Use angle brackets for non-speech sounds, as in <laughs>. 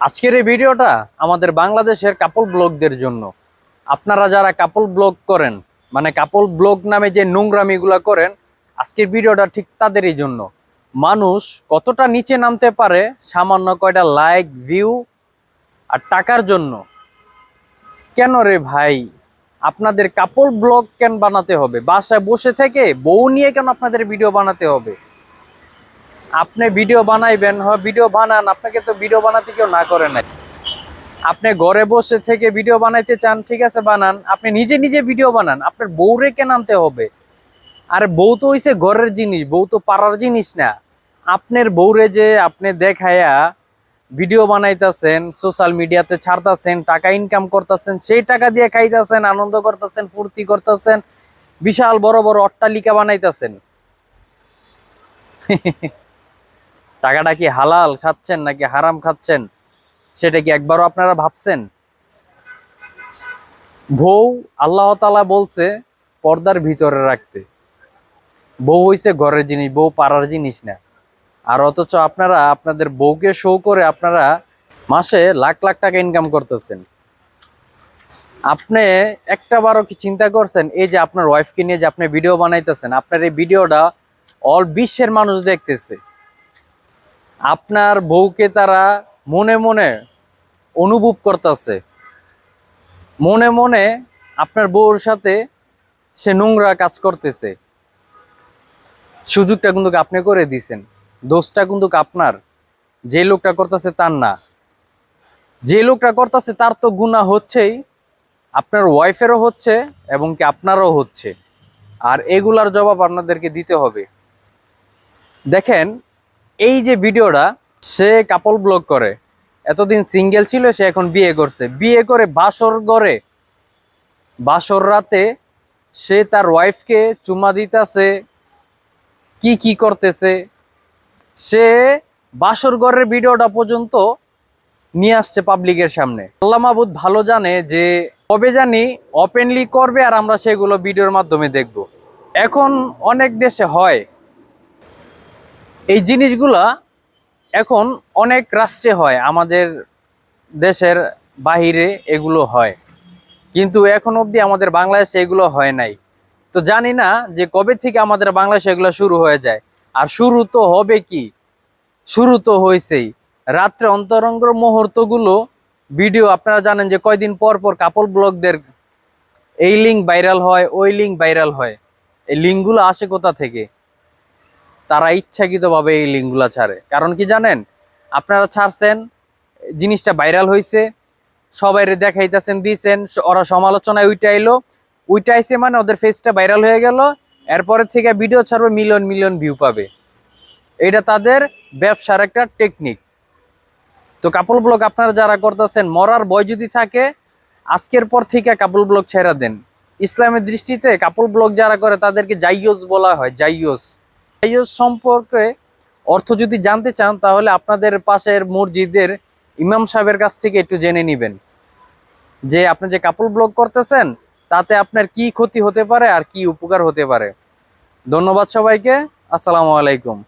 আজকের এই ভিডিওটা আমাদের বাংলাদেশের কাপল ব্লগদের জন্য। আপনারা যারা কাপল ব্লগ করেন মানে কাপল ব্লগ নামে যে নোংরামিগুলা করেন, আজকের ভিডিওটা ঠিক তাদেরই জন্য। মানুষ কতটা নিচে নামতে পারে, সামান্য কয়টা লাইক ভিউ আর টাকার জন্য। কেন রে ভাই? আপনাদের কাপল ব্লগ কেন বানাতে হবে? বাসায় বসে থেকে বউ নিয়ে কেন আপনাদের ভিডিও বানাতে হবে? আপনি ভিডিও বানাইবেন হয় ভিডিও বানান, আপনাকে তো ভিডিও বানাতে কেউ না করে নাই। আপনি ঘরে বসে থেকে ভিডিও বানাইতে চান, ঠিক আছে, বানান। আপনি নিজে নিজে ভিডিও বানান, আপনার বউরে কেন আনতে হবে? আর বউ তো হইছে ঘরের জিনিস, বউ তো পাড়ার জিনিস না। আপনার বউরে যে আপনি দেখায়া ভিডিও বানাইতেছেন সোশ্যাল মিডিয়াতে ছাড়তাছেন, টাকা ইনকাম করতেছেন, সেই টাকা দিয়ে খাইতেছেন, আনন্দ করতেছেন, ফুর্তি করতেছেন, বিশাল বড় বড় অট্টালিকা বানাইতেছেন। <laughs> টাকাটা কি হালাল খাচ্ছেন নাকি হারাম খাচ্ছেন? সেটা কি একবারও আপনারা ভাবছেন? বউ আল্লাহ তালা বলছে, পর্দার ভিতরে রাখতে। বউ হইছে ঘরের জিনিস, বউ পাড়ার জিনিস না। আর অথচ আপনারা, আপনাদের বউকে শো করে আপনারা মাসে লাখ লাখ টাকা ইনকাম করতেছেন। আপনি একটা বারও কি চিন্তা করছেন, এই যে আপনার ওয়াইফকে নিয়ে যে আপনি ভিডিও বানাইতেছেন, আপনার এই ভিডিওটা অল বিশ্বের মানুষ দেখতেছে। আপনার বউকে তারা মনে মনে অনুভব করতেছে। মনে মনে আপনার বউর সাথে সে নোংরা কাজ করতেছে। সুযোগটা কিন্তু আপনি করে দিছেন দোষটা কিন্তু আপনার। যে লোকটা করতেছে তার না। যে লোকটা করতেছে তার তো গুণা হচ্ছেই। আপনার ওয়াইফেরও হচ্ছে এবং কি আপনারও হচ্ছে। আর এগুলার জবাব আপনাদেরকে দিতে হবে। দেখেন এই যে ভিডিওটা, সে কাপল ব্লগ করে। এতদিন সিঙ্গেল ছিল, সে এখন বিয়ে করছে। বিয়ে করে বাসর গড়ে বাসর রাতে সে তার ওয়াইফকে চুমা দিতেছে। কি কি করতেছে? সে বাসর ঘরের ভিডিওটা পর্যন্ত নিয়ে আসছে পাবলিকের সামনে। আল্লাহ মাহবুদ ভালো জানে যে, কবে জানি ওপেনলি করবে আর আমরা সেগুলো ভিডিওর মাধ্যমে দেখব। এখন অনেক দেশে হয় এই জিনিসগুলা এখন অনেক রাষ্ট্রে হয়, আমাদের দেশের বাহিরে এগুলো হয়। কিন্তু এখন অবধি আমাদের বাংলাদেশে এগুলো হয় নাই। তো জানি না যে কবে থেকে আমাদের বাংলাদেশে এগুলো শুরু হয়ে যায়। আর শুরু তো হবে কি? শুরু তো হয়েছেই রাত্রে অন্তরঙ্গ মুহূর্তগুলো ভিডিও, আপনারা জানেন যে কয়দিন পর পর কাপল ব্লগদের এই লিঙ্ক ভাইরাল হয়, ওই লিঙ্ক ভাইরাল হয়। এই লিঙ্কগুলো আসে কোথা থেকে? তারা ইচ্ছাকৃতভাবে এই লিঙ্কগুলো ছাড়ে। কারণ কি জানেন? আপনারা ছাড়ছেন, জিনিসটা ভাইরাল হয়েছে সবাই দেখাইতেছেন দিয়েছেন ওরা সমালোচনায় উইটা এলো উইটা আইছে মানে ওদের ফেসটা ভাইরাল হয়ে গেল, এরপরে থেকে ভিডিও ছাড়বে মিলিয়ন মিলিয়ন ভিউ পাবে। এটা তাদের ব্যবসার একটা টেকনিক তো কাপল ব্লগ আপনারা যারা করতেছেন, মরার বয় যদি থাকে, আজকের পর থেকে কাপল ব্লগ ছেড়া দেন। ইসলামের দৃষ্টিতে কাপল ব্লগ যারা করে, তাদেরকে জাইয়স বলা হয়, জাইয়স। জাইয়স সম্পর্কে অর্থ যদি জানতে চান, তাহলে আপনাদের পাশের মসজিদের ইমাম সাহেবের কাছ থেকে একটু জেনে নেবেন। যে আপনি যে কাপড় ব্লগ করতেছেন, তাতে আপনার কি ক্ষতি হতে পারে আর কি উপকার হতে পারে। ধন্যবাদ সবাইকে। আসসালামু আলাইকুম।